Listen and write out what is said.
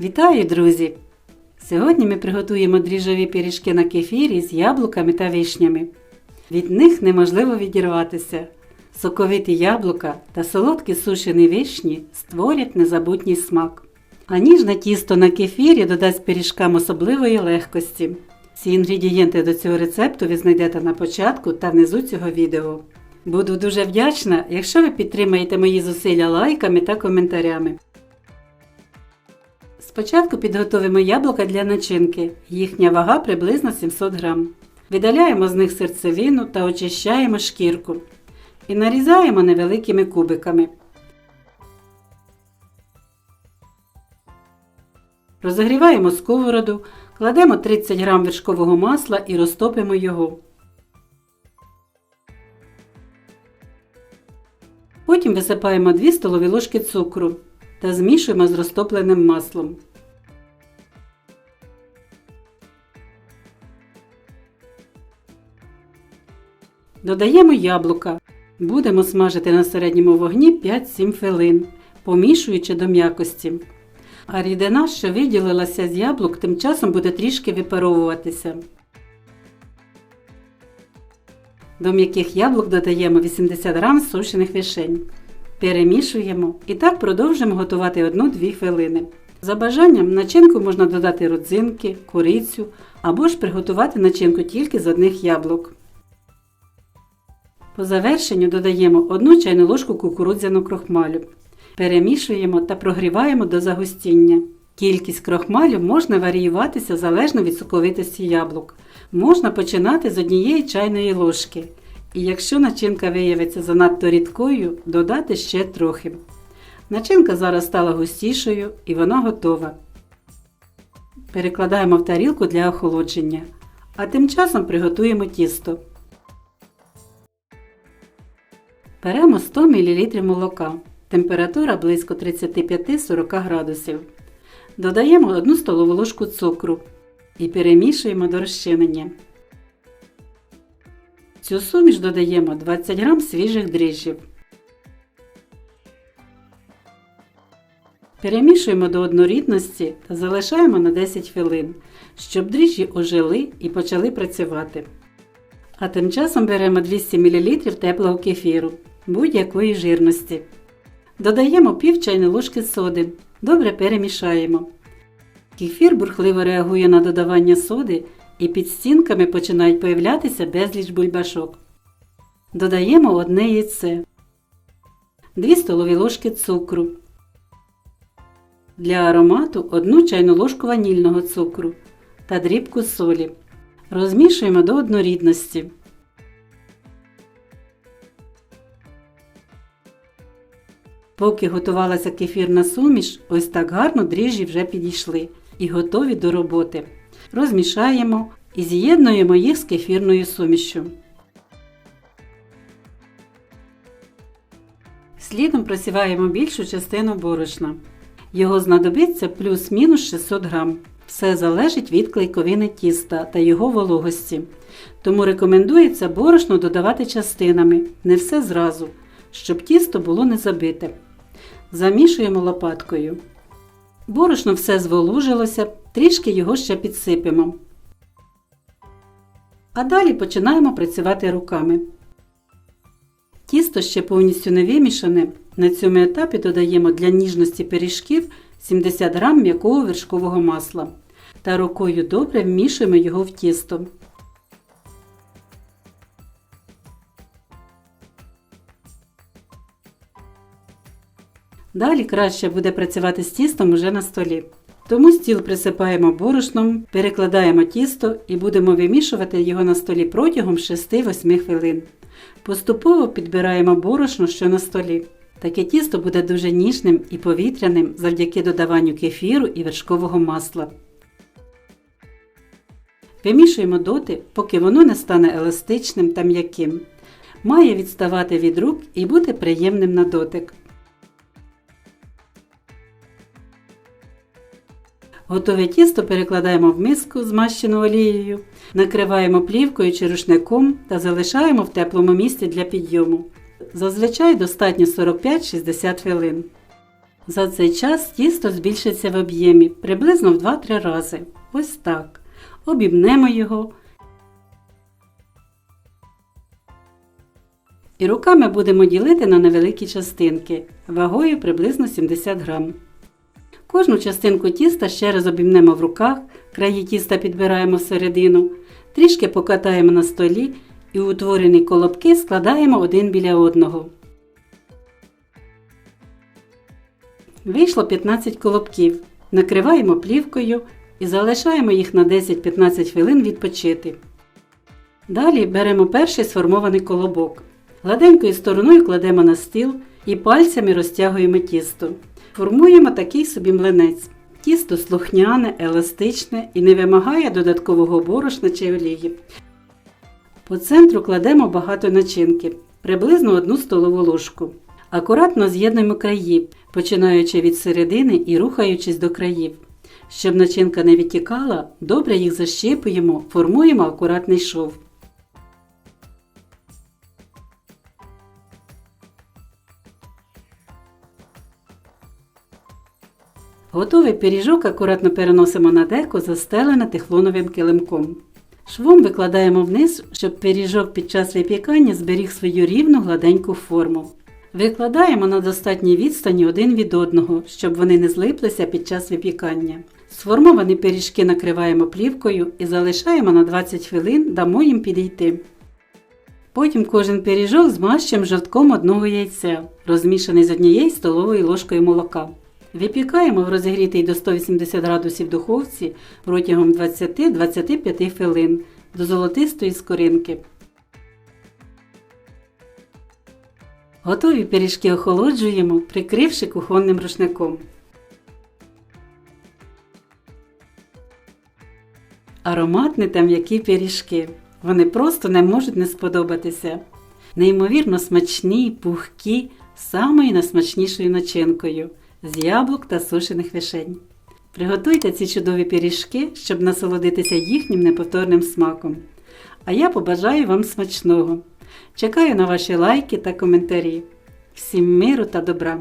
Вітаю, друзі! Сьогодні ми приготуємо дріжджові пиріжки на кефірі з яблуками та вишнями. Від них неможливо відірватися. Соковиті яблука та солодкі сушені вишні створять незабутній смак. А ніжне тісто на кефірі додасть пиріжкам особливої легкості. Всі інгредієнти до цього рецепту ви знайдете на початку та внизу цього відео. Буду дуже вдячна, якщо ви підтримаєте мої зусилля лайками та коментарями. Спочатку підготовимо яблука для начинки. Їхня вага приблизно 700 грам. Видаляємо з них серцевину та очищаємо шкірку. І нарізаємо невеликими кубиками. Розогріваємо сковороду, кладемо 30 г вершкового масла і розтопимо його. Потім висипаємо 2 столові ложки цукру та змішуємо з розтопленим маслом. Додаємо яблука. Будемо смажити на середньому вогні 5-7 хвилин, помішуючи до м'якості. А рідина, що виділилася з яблук, тим часом буде трішки випаровуватися. До м'яких яблук додаємо 80 г сушених вишень. Перемішуємо і так продовжуємо готувати 1-2 хвилини. За бажанням начинку можна додати родзинки, корицю або ж приготувати начинку тільки з одних яблук. По завершенню додаємо 1 чайну ложку кукурудзяного крохмалю. Перемішуємо та прогріваємо до загустіння. Кількість крохмалю можна варіюватися залежно від соковитості яблук. Можна починати з однієї чайної ложки. І якщо начинка виявиться занадто рідкою, додати ще трохи. Начинка зараз стала густішою і вона готова. Перекладаємо в тарілку для охолодження. А тим часом приготуємо тісто. Беремо 100 мл молока. Температура близько 35-40 градусів. Додаємо 1 столову ложку цукру і перемішуємо до розчинення. Цю суміш додаємо 20 г свіжих дріжджів. Перемішуємо до однорідності та залишаємо на 10 хвилин, щоб дріжджі ожили і почали працювати. А тим часом беремо 200 мл теплого кефіру будь-якої жирності. Додаємо пів чайної ложки соди. Добре перемішаємо. Кефір бурхливо реагує на додавання соди і під стінками починають появлятися безліч бульбашок. Додаємо одне яйце, 2 столові ложки цукру. Для аромату 1 чайну ложку ванільного цукру та дрібку солі. Розмішуємо до однорідності. Поки готувалася кефірна суміш, ось так гарно дріжджі вже підійшли і готові до роботи. Розмішаємо і з'єднуємо їх з кефірною сумішю. Слідом просіваємо більшу частину борошна. Його знадобиться плюс-мінус 600 грам. Все залежить від клейковини тіста та його вологості. Тому рекомендується борошно додавати частинами, не все зразу, щоб тісто було не забите. Замішуємо лопаткою. Борошно все зволужилося, трішки його ще підсипемо. А далі починаємо працювати руками. Тісто ще повністю не вимішане. На цьому етапі додаємо для ніжності пиріжків 70 г м'якого вершкового масла та рукою добре вмішуємо його в тісто. Далі краще буде працювати з тістом уже на столі. Тому стіл присипаємо борошном, перекладаємо тісто і будемо вимішувати його на столі протягом 6-8 хвилин. Поступово підбираємо борошно, що на столі. Таке тісто буде дуже ніжним і повітряним завдяки додаванню кефіру і вершкового масла. Вимішуємо доти, поки воно не стане еластичним та м'яким. Має відставати від рук і бути приємним на дотик. Готове тісто перекладаємо в миску, змащену олією, накриваємо плівкою чи рушником та залишаємо в теплому місці для підйому. Зазвичай достатньо 45-60 хвилин. За цей час тісто збільшиться в об'ємі приблизно в 2-3 рази. Ось так. Обібнемо його. І руками будемо ділити на невеликі частинки вагою приблизно 70 грам. Кожну частинку тіста ще раз обімнемо в руках, краї тіста підбираємо всередину, трішки покатаємо на столі і утворені колобки складаємо один біля одного. Вийшло 15 колобків. Накриваємо плівкою і залишаємо їх на 10-15 хвилин відпочити. Далі беремо перший сформований колобок. Гладенькою стороною кладемо на стіл і пальцями розтягуємо тісто. Формуємо такий собі млинець. Тісто слухняне, еластичне і не вимагає додаткового борошна чи олії. По центру кладемо багато начинки, приблизно 1 столову ложку. Акуратно з'єднуємо краї, починаючи від середини і рухаючись до країв. Щоб начинка не відтікала, добре їх защіпуємо, формуємо акуратний шов. Готовий пиріжок акуратно переносимо на деко, застелене тефлоновим килимком. Швом викладаємо вниз, щоб пиріжок під час випікання зберіг свою рівну гладеньку форму. Викладаємо на достатній відстані один від одного, щоб вони не злиплися під час випікання. Сформовані пиріжки накриваємо плівкою і залишаємо на 20 хвилин, дамо їм підійти. Потім кожен пиріжок змащуємо жовтком одного яйця, розмішаний з однією столовою ложкою молока. Випікаємо в розігрітій до 180 градусів духовці протягом 20-25 хвилин до золотистої скоринки. Готові пиріжки охолоджуємо, прикривши кухонним рушником. Ароматні та м'які пиріжки. Вони просто не можуть не сподобатися. Неймовірно смачні, пухкі, самою найсмачнішою начинкою з яблук та сушених вишень. Приготуйте ці чудові пиріжки, щоб насолодитися їхнім неповторним смаком. А я побажаю вам смачного. Чекаю на ваші лайки та коментарі. Всім миру та добра!